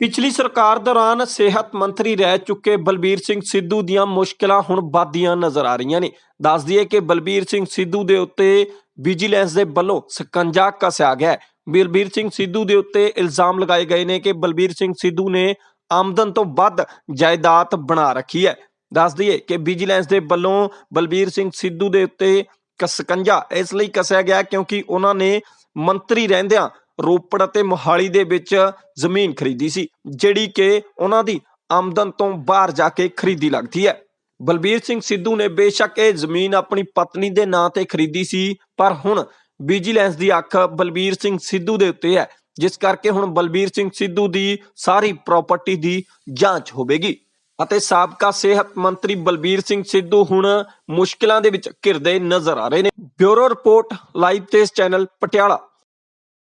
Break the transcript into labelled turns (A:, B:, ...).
A: ਪਿਛਲੀ ਸਰਕਾਰ ਦੌਰਾਨ ਸਿਹਤ ਮੰਤਰੀ ਰਹਿ ਚੁੱਕੇ ਬਲਬੀਰ ਸਿੰਘ ਸਿੱਧੂ ਦੀਆਂ ਮੁਸ਼ਕਲਾਂ ਹੁਣ ਵੱਧਦੀਆਂ ਨਜ਼ਰ ਆ ਰਹੀਆਂ ਨੇ। ਦੱਸ ਦਈਏ ਕਿ ਬਲਬੀਰ ਸਿੰਘ ਸਿੱਧੂ ਦੇ ਉੱਤੇ ਵਿਜੀਲੈਂਸ ਦੇ ਵੱਲੋਂ ਸਕੰਜਾ ਕੱਸਿਆ ਗਿਆ ਬਲਬੀਰ ਸਿੰਘ ਸਿੱਧੂ ਦੇ ਉੱਤੇ ਇਲਜ਼ਾਮ ਲਗਾਏ ਗਏ ਨੇ ਕਿ ਬਲਬੀਰ ਸਿੰਘ ਸਿੱਧੂ ਨੇ ਆਮਦਨ ਤੋਂ ਵੱਧ ਜਾਇਦਾਦ ਬਣਾ ਰੱਖੀ ਹੈ। ਦੱਸ ਦਈਏ ਕਿ ਵਿਜੀਲੈਂਸ ਦੇ ਵੱਲੋਂ ਬਲਬੀਰ ਸਿੰਘ ਸਿੱਧੂ ਦੇ ਉੱਤੇ ਸਕੰਜਾ ਇਸ ਲਈ ਕੱਸਿਆ ਗਿਆ ਕਿਉਂਕਿ ਉਹਨਾਂ ਨੇ ਮੰਤਰੀ ਰਹਿੰਦਿਆਂ ਰੋਪੜ ਅਤੇ ਮੋਹਾਲੀ ਦੇ ਵਿੱਚ ਜ਼ਮੀਨ ਖਰੀਦੀ ਸੀ, ਜਿਹੜੀ ਕਿ ਉਹਨਾਂ ਦੀ ਆਮਦਨ ਤੋਂ ਬਾਹਰ ਜਾ ਕੇ ਖਰੀਦੀ ਲੱਗਦੀ ਹੈ। ਬਲਬੀਰ ਸਿੰਘ ਸਿੱਧੂ ਨੇ ਬੇਸ਼ੱਕ ਇਹ ਜ਼ਮੀਨ ਆਪਣੀ ਪਤਨੀ ਦੇ ਨਾਂ ਤੇ ਖਰੀਦੀ ਸੀ, ਪਰ ਹੁਣ ਵਿਜੀਲੈਂਸ ਦੀ ਅੱਖ ਬਲਬੀਰ ਸਿੰਘ ਸਿੱਧੂ ਦੇ ਉੱਤੇ ਹੈ, ਜਿਸ ਕਰਕੇ ਹੁਣ ਬਲਬੀਰ ਸਿੰਘ ਸਿੱਧੂ ਦੀ ਸਾਰੀ ਪ੍ਰਾਪਰਟੀ ਦੀ ਜਾਂਚ ਹੋਵੇਗੀ। ਅਤੇ ਸਾਬਕਾ ਸਿਹਤ ਮੰਤਰੀ ਬਲਬੀਰ ਸਿੰਘ ਸਿੱਧੂ ਹੁਣ ਮੁਸ਼ਕਿਲਾਂ ਦੇ ਵਿੱਚ ਘਿਰਦੇ ਨਜ਼ਰ ਆ ਰਹੇ ਨੇ। Bureau report, live Tez channel Patiala.